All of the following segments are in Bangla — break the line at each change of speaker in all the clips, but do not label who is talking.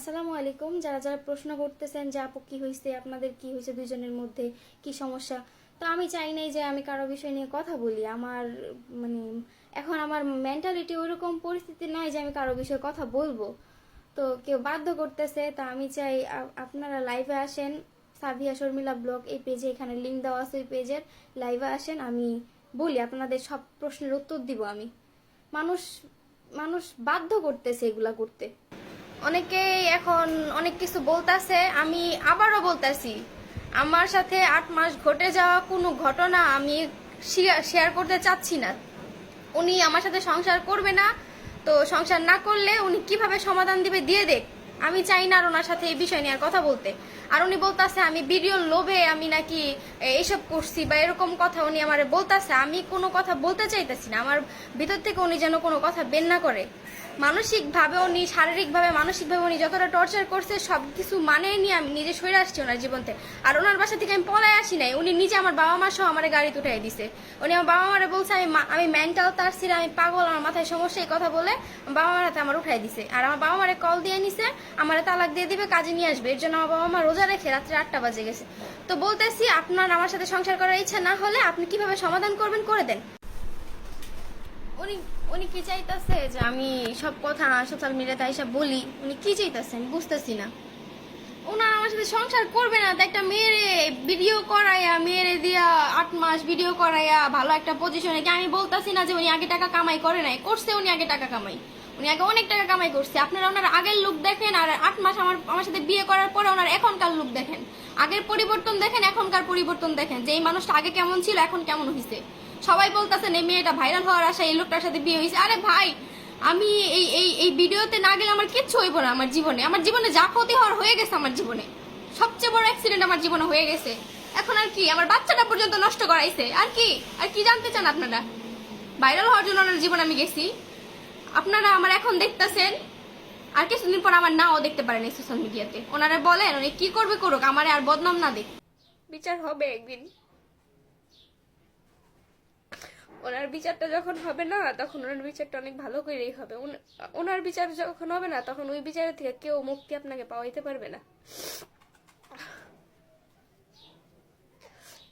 আসসালামু আলাইকুম। যারা যারা প্রশ্ন করতেছেন যে আপু কি হয়েছে আপনাদের কি হয়েছে দুজনের মধ্যে, কি সমস্যা? তো আমি চাই নাই যে আমি কারও বিষয় নিয়ে কথা বলি। আমার মানে এখন আমার মেন্টালিটি ওইরকম পরিস্থিতি নয় যে আমি কারও বিষয়ে কথা বলব। তো কেউ বাধ্য করতেছে, তা আমি চাই আপনারা লাইভে আসেন। সাবিয়া শর্মিলা ব্লগ এই পেজে এখানে লিঙ্ক দেওয়া আছে ওই পেজের লাইভে আসেন, আমি বলি, আপনাদের সব প্রশ্নের উত্তর দিব আমি। মানুষ মানুষ বাধ্য করতেছে এগুলা করতে। অনেকেই এখন অনেক কিছু বলতাছে, আমি আবারও বলতাছি, আমার সাথে আট মাস ঘটে যাওয়া কোনো ঘটনা আমি শেয়ার করতে চাচ্ছি না। উনি আমার সাথে সংসার করবে না, তো সংসার না করলে উনি কীভাবে সমাধান দিবে দিয়ে দেখ। আমি চাই না আর ওনার সাথে এই বিষয় নিয়ে আর কথা বলতে। আর উনি বলতাছে, আমি ভিডিওর লোভে আমি নাকি এইসব করছি বা এরকম কথা উনি আমার বলতাছে। আমি কোনো কথা বলতে চাইতেছি না। আমার ভিতর থেকে উনি যেন কোনো কথা বের না করে। মানসিকভাবে উনি, শারীরিকভাবে, মানসিকভাবে উনি যতটা টর্চার করছে সব কিছু মানে নিয়ে আমি নিজে সরে আসছি ওনার জীবন থেকে। আর ওনার বাসা থেকে আমি পলায় আসি নাই। উনি নিজে আমার বাবা মা সহ আমার গাড়িতে উঠাই দিছে। উনি আমার বাবা মারে বলছে, আমি আমি মেন্টাল তার ছিল আমি পাগল, আমার মাথায় সমস্যা, এই কথা বলে বাবা মার হাতে আমার উঠাই দিছে। আর আমার বাবা মারে কল দিয়ে নিছে আমার তালাক দিয়ে দিবে, কাজে নিয়ে আসবে। এর জন্য আমার বাবা মা রোজা রেখে রাত্রে আটটা বাজে গেছে। তো বলতেছি, আপনার আমার সাথে সংসার করার ইচ্ছা না হলে আপনি কীভাবে সমাধান করবেন, করে দেন। উনি উনি কি চাইতাছে যে আমি সব কথা সোশ্যাল মিডিয়াতে এসে বলি? উনি কি চাইতাছে আমি বুঝতেছি না। ওনার আমার সাথে সংসার করবে না, তো একটা মেয়েরে ভিডিও করাইয়া, মেয়েরে দিয়া আট মাস ভিডিও করাইয়া, ভালো একটা পজিশনে আমি বলতাছি না যে উনি আগে টাকা কামাই করে নাই? করছে উনি আগে টাকা কামাই। উনি আগে অনেক টাকা কামাই করছে। আপনারা ওনার আগের লুক দেখেন আর আট মাস আমার আমার সাথে বিয়ে করার পরে ওনার এখনকার লুক দেখেন। আগের পরিবর্তন দেখেন, এখনকার পরিবর্তন দেখেন। যে এই মানুষটা আগে কেমন ছিল, এখন কেমন হয়েছে সবাই বলতেছেন, এই মেয়েটা ভাইরাল হওয়ার আশা এই লোকটার সাথে বিয়ে হয়েছে আরে ভাই, আমি এই এই এই ভিডিওতে না গেলে আমার কিচ্ছু হইব না আমার জীবনে। আমার জীবনে যা ক্ষতি হওয়ার হয়ে গেছে আমার জীবনে। সবচেয়ে বড় অ্যাক্সিডেন্ট আমার জীবনে হয়ে গেছে। এখন আর কি, আমার বাচ্চাটা পর্যন্ত নষ্ট করাইছে। আর কি? আর কি জানতে চান আপনারা? ভাইরাল হওয়ার জন্য ওনার জীবন আমি গেছি। আপনারা আমার এখন দেখতেছেন, আর কিছুদিন পর আমার নাও দেখতে পারেন এই সোশ্যাল মিডিয়াতে ওনারা বলেন, উনি কি করবে করুক, আমার আর বদনাম না দেখ বিচার হবে একদিন। ওনার বিচারটা যখন হবে না, তখন ওনার বিচারটা অনেক ভালো করেই হবে। ওনার বিচার যখন হবে না, তখন ওই বিচারের থেকে কেউ মুক্তি আপনাকে পাওয়াইতে পারবে না।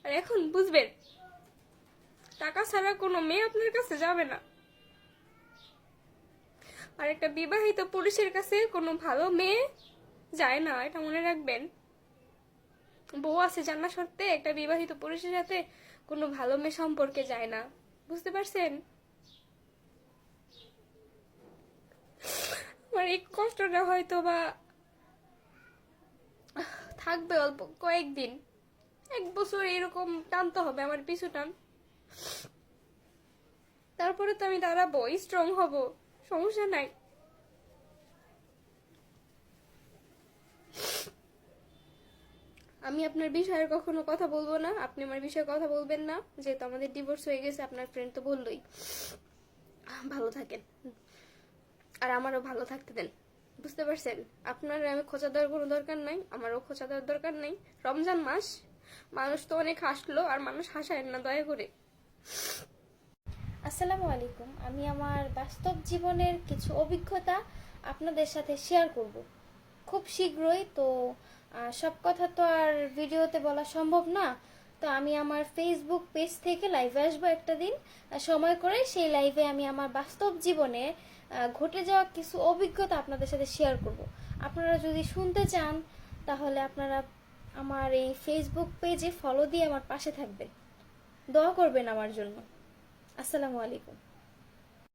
আর এখন বুঝবেন, টাকা ছাড়া কোনো মেয়ে আপনার কাছে যাবে না। আর একটা বিবাহিত পুরুষের কাছে কোনো ভালো মেয়ে যায় না, এটা মনে রাখবেন। বউ আছে জানা সত্ত্বে একটা বিবাহিত পুরুষের সাথে কোনো ভালো মেয়ে সম্পর্কে যায় না। বুঝতে পারছেন? আমার এই কষ্টটা হয়তো বা থাকবে অল্প কয়েকদিন। এক বছর এরকম টানতে হবে, আমার পিছু টান। তারপরে তো আমি দাঁড়াবো স্ট্রং হব। সমস্যা নাই আমি আপনার বিষয়ে কখনো কথা বলব না। আপনি আমার বিষয়ে কথা বলবেন না। যেহেতু আমাদের ডিভোর্স হয়ে গেছে, আপনার ফ্রেন্ড তো বললোই। ভালো থাকেন। আর আমারও ভালো থাকতে দেন। বুঝতে পারছেন? আপনার আমি খোঁচা দেওয়ার কোনো দরকার নাই। আমারও খোঁচা দেওয়ার দরকার নেই। রমজান মাস, মানুষ তো অনেক হাসলো, আর মানুষ হাসায় না, দয়া করে। আসসালামু আলাইকুম। আমি আমার বাস্তব জীবনের কিছু অভিজ্ঞতা আপনাদের সাথে শেয়ার করব। খুব শীঘ্রই তো সব কথা তো আর ভিডিওতে বলা সম্ভব না। তো আমি আমার ফেসবুক পেজ থেকে লাইভে আসব একটা দিন। সময় করে সেই লাইভে আমি আমার বাস্তব জীবনে ঘটে যাওয়া কিছু অভিজ্ঞতা আপনাদের সাথে শেয়ার করব। আপনারা যদি শুনতে চান, তাহলে আপনারা আমার এই ফেসবুক পেজে ফলো দিয়ে আমার পাশে থাকবেন। দোয়া করবেন আমার জন্য। আসসালামু আলাইকুম।